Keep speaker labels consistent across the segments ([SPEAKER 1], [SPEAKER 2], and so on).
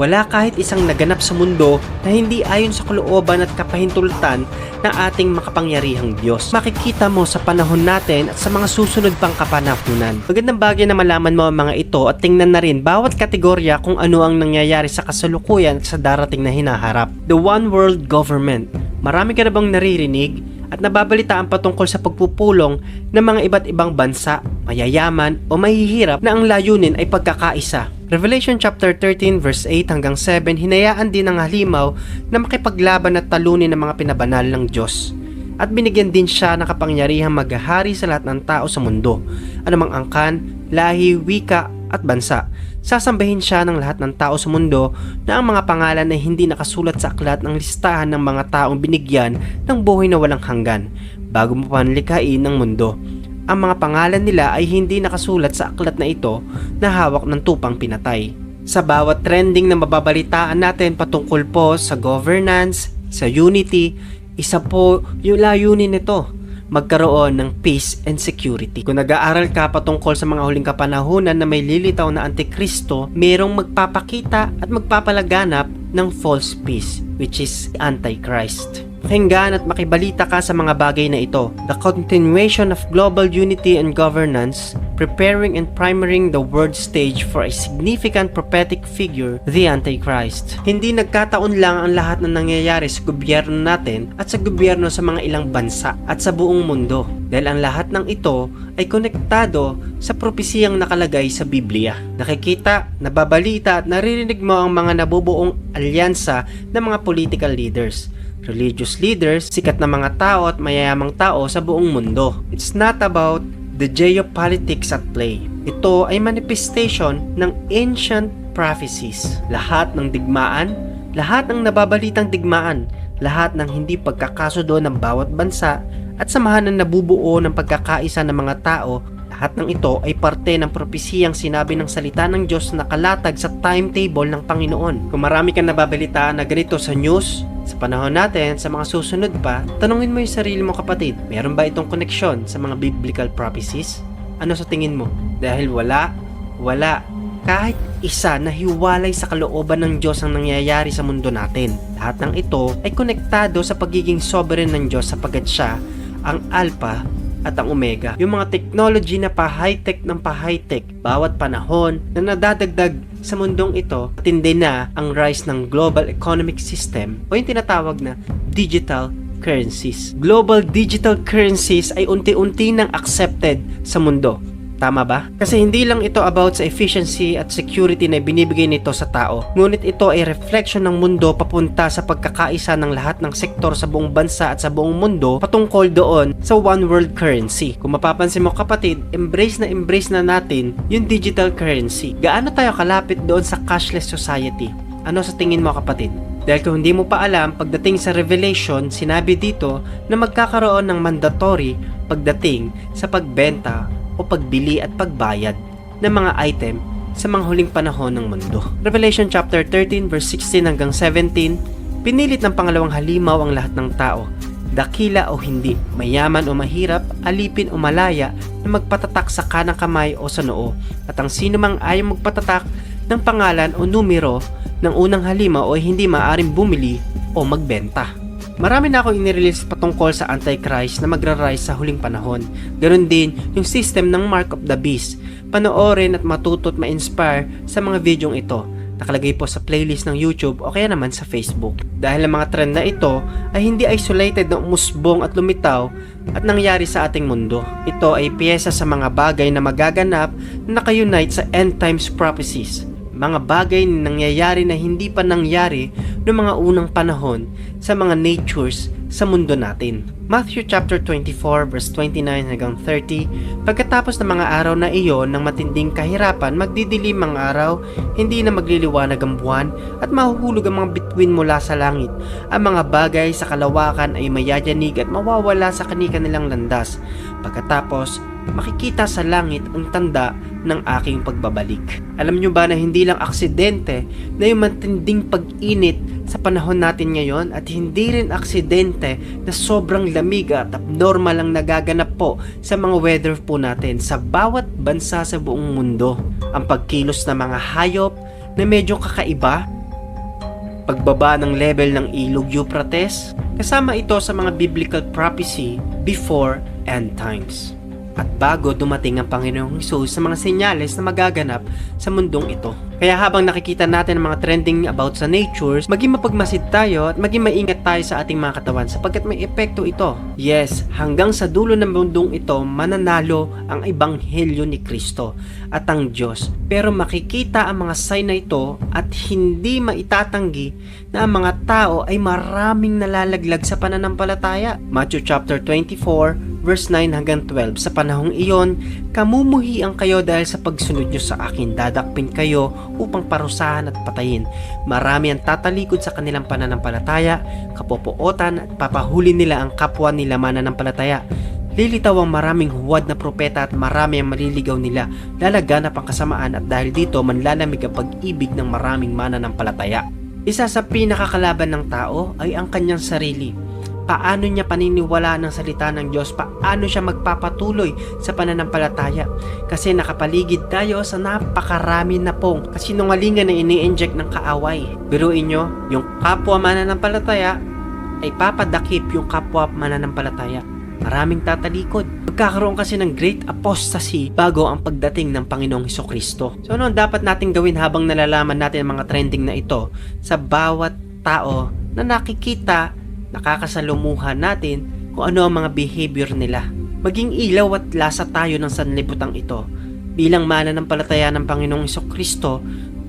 [SPEAKER 1] Wala kahit isang naganap sa mundo na hindi ayon sa kalooban at kapahintulutan ng ating makapangyarihang Diyos. Makikita mo sa panahon natin at sa mga susunod pang kapanahunan. Magandang bagay na malaman mo ang mga ito at tingnan na rin bawat kategorya kung ano ang nangyayari sa kasalukuyan at sa darating na hinaharap. The One World Government. Marami ka na bang naririnig at nababalitaan patungkol sa pagpupulong ng mga iba't ibang bansa, mayayaman o mahihirap na ang layunin ay pagkakaisa. Revelation chapter 13 verse 8 hanggang 7 hinayaan din ng halimaw na makipaglaban at talunin ng mga pinabanal ng Diyos. At binigyan din siya ng kapangyarihang maghahari sa lahat ng tao sa mundo, anumang angkan, lahi, wika at bansa. Sasambahin siya ng lahat ng tao sa mundo na ang mga pangalan ay hindi nakasulat sa aklat ng listahan ng mga taong binigyan ng buhay na walang hanggan bago mo panlikhain ng mundo. Ang mga pangalan nila ay hindi nakasulat sa aklat na ito na hawak ng tupang pinatay. Sa bawat trending na mababalitaan natin patungkol po sa governance, sa unity, isa po yung layunin nito magkaroon ng peace and security. Kung nag-aaral ka patungkol sa mga huling kapanahunan na may lilitaw na antikristo, merong magpapakita at magpapalaganap ng false peace, which is Antichrist. Pakinggan at makibalita ka sa mga bagay na ito. The continuation of global unity and governance, preparing and primering the world stage for a significant prophetic figure, the Antichrist. Hindi nagkataon lang ang lahat ng nangyayari sa gobyerno natin at sa gobyerno sa mga ilang bansa at sa buong mundo. Dahil ang lahat ng ito ay konektado sa propesiyang nakalagay sa Biblia. Nakikita, nababalita at naririnig mo ang mga nabubuong alyansa ng mga political leaders religious leaders, sikat na mga tao at mayayamang tao sa buong mundo. It's not about the geopolitics at play. Ito ay manifestation ng ancient prophecies. Lahat ng digmaan, lahat ng nababalitang digmaan, lahat ng hindi pagkakasundo ng bawat bansa at samahan ng nabubuo ng pagkakaisa ng mga tao lahat ng ito ay parte ng propesiyang sinabi ng salita ng Diyos na kalatag sa timetable ng Panginoon. Kung marami kang nababalitaan na ganito sa news, sa panahon natin, sa mga susunod pa, tanungin mo yung sarili mo kapatid, meron ba itong koneksyon sa mga biblical prophecies? Ano sa tingin mo? Dahil wala, wala. Kahit isa na hiwalay sa kalooban ng Diyos ang nangyayari sa mundo natin. Lahat ng ito ay konektado sa pagiging sovereign ng Diyos sapagat siya ang Alpha at ang Omega. Yung mga technology na pa-high-tech ng pa-high-tech bawat panahon na nadadagdag sa mundong ito, tindi na ang rise ng global economic system o yung tinatawag na digital currencies. Global digital currencies ay unti-unti nang accepted sa mundo. Tama ba? Kasi hindi lang ito about sa efficiency at security na binibigay nito sa tao. Ngunit ito ay reflection ng mundo papunta sa pagkakaisa ng lahat ng sektor sa buong bansa at sa buong mundo patungkol doon sa one world currency. Kung mapapansin mo kapatid, embrace na embrace na natin yung digital currency. Gaano tayo kalapit doon sa cashless society? Ano sa tingin mo kapatid? Dahil kung hindi mo pa alam, pagdating sa Revelation, sinabi dito na magkakaroon ng mandatory pagdating sa pagbenta o pagbili at pagbayad ng mga item sa mga huling panahon ng mundo. Revelation chapter 13 verse 16 hanggang 17, pinilit ng pangalawang halimaw ang lahat ng tao, dakila o hindi, mayaman o mahirap, alipin o malaya na magpatatak sa kanang kamay o sa noo. At ang sino mang ayaw magpatatak ng pangalan o numero ng unang halimaw o hindi maaring bumili o magbenta. Marami na ako inirelease patungkol sa Antichrist na magra-rise sa huling panahon. Ganon din yung system ng Mark of the Beast. Panoorin at matuto at ma-inspire sa mga videong ito. Nakalagay po sa playlist ng YouTube o kaya naman sa Facebook. Dahil ang mga trend na ito ay hindi isolated na umusbong at lumitaw at nangyari sa ating mundo. Ito ay piyesa sa mga bagay na magaganap na naka-unite sa end times prophecies mga bagay na nangyayari na hindi pa nangyari noong mga unang panahon sa mga natures sa mundo natin. Matthew chapter 24 verse 29 hanggang 30 Pagkatapos ng mga araw na iyon ng matinding kahirapan, magdidilim ang araw, hindi na magliliwanag ang buwan, at mahuhulog ang mga bituin mula sa langit. Ang mga bagay sa kalawakan ay mayayanig at mawawala sa kanika nilang landas. Pagkatapos, makikita sa langit ang tanda ng aking pagbabalik. Alam nyo ba na hindi lang aksidente na yung matinding pag-init sa panahon natin ngayon at hindi rin aksidente na sobrang lamig at abnormal ang nagaganap po sa mga weather po natin sa bawat bansa sa buong mundo. Ang pagkilos ng mga hayop na medyo kakaiba pagbaba ng level ng ilog Euphrates, kasama ito sa mga biblical prophecy before end times. At bago dumating ang Panginoong Hesus sa mga senyales na magaganap sa mundong ito. Kaya habang nakikita natin ang mga trending about sa natures, maging mapagmasid tayo at maging maingat tayo sa ating mga katawan sapagkat may epekto ito. Yes, hanggang sa dulo ng mundong ito, mananalo ang Ebanghelyo ni Kristo at ang Diyos. Pero makikita ang mga sign na ito at hindi maitatanggi na ang mga tao ay maraming nalalaglag sa pananampalataya. Matthew chapter 24 verse 9 hanggang 12 Sa panahong iyon, kamumuhian kayo dahil sa pagsunod nyo sa akin. Dadakpin kayo upang parusahan at patayin. Marami ang tatalikod sa kanilang pananampalataya, kapopootan at papahuli nila ang kapwa nila mananampalataya. Lilitaw ang maraming huwad na propeta at marami ang maliligaw nila. Lalaganap ang kasamaan at dahil dito manlalamig ang pag-ibig ng maraming mananampalataya. Isa sa pinakakalaban ng tao ay ang kanyang sarili paano niya paniniwala ng salita ng Diyos, paano siya magpapatuloy sa pananampalataya. Kasi nakapaligid tayo sa napakarami na pong kasinungalingan na ini-inject ng kaaway. Biruin nyo, yung kapwa mananampalataya ay papadakip yung kapwa mananampalataya. Maraming tatalikod. Magkakaroon kasi ng great apostasy bago ang pagdating ng Panginoong Heso Kristo. So ano ang dapat natin gawin habang nalalaman natin ang mga trending na ito sa bawat tao na nakikita nakakasalumuhan natin kung ano ang mga behavior nila. Maging ilaw at lasa tayo ng sanlibutan ito. Bilang mana ng Panginoong Iso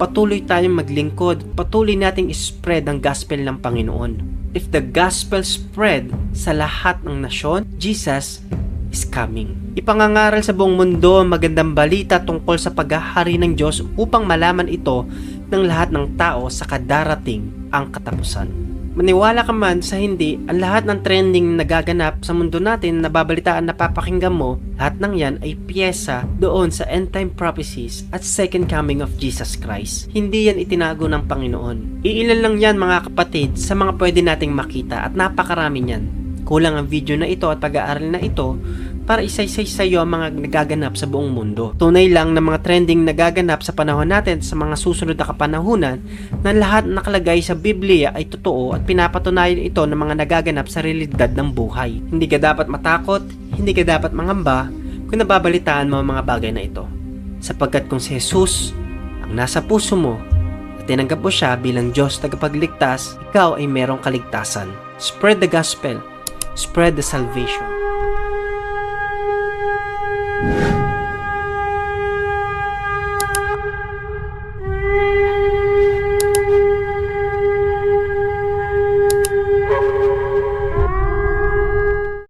[SPEAKER 1] patuloy tayong maglingkod, patuloy nating spread ang gospel ng Panginoon. If the gospel spread sa lahat ng nasyon, Jesus is coming. Ipangangaral sa buong mundo ang magandang balita tungkol sa paghahari ng Diyos upang malaman ito ng lahat ng tao sa kadarating ang katapusan. Maniwala ka man sa hindi, ang lahat ng trending na nagaganap sa mundo natin na babalitaan na papakinggan mo, lahat ng yan ay piyesa doon sa end time prophecies at second coming of Jesus Christ. Hindi yan itinago ng Panginoon. Iilan lang yan mga kapatid sa mga pwede nating makita at napakarami niyan. Kulang ang video na ito at pag-aaral na ito para isaysay sa iyo ang mga nagaganap sa buong mundo. Tunay lang na mga trending nagaganap sa panahon natin sa mga susunod na kapanahunan na lahat na nakalagay sa Biblia ay totoo at pinapatunayan ito ng mga nagaganap sa realidad ng buhay. Hindi ka dapat matakot, hindi ka dapat mangamba kung nababalitaan mo ang mga bagay na ito. Sapagkat kung si Jesus ang nasa puso mo at tinanggap mo siya bilang Diyos tagapagligtas, ikaw ay merong kaligtasan. Spread the gospel. Spread the salvation.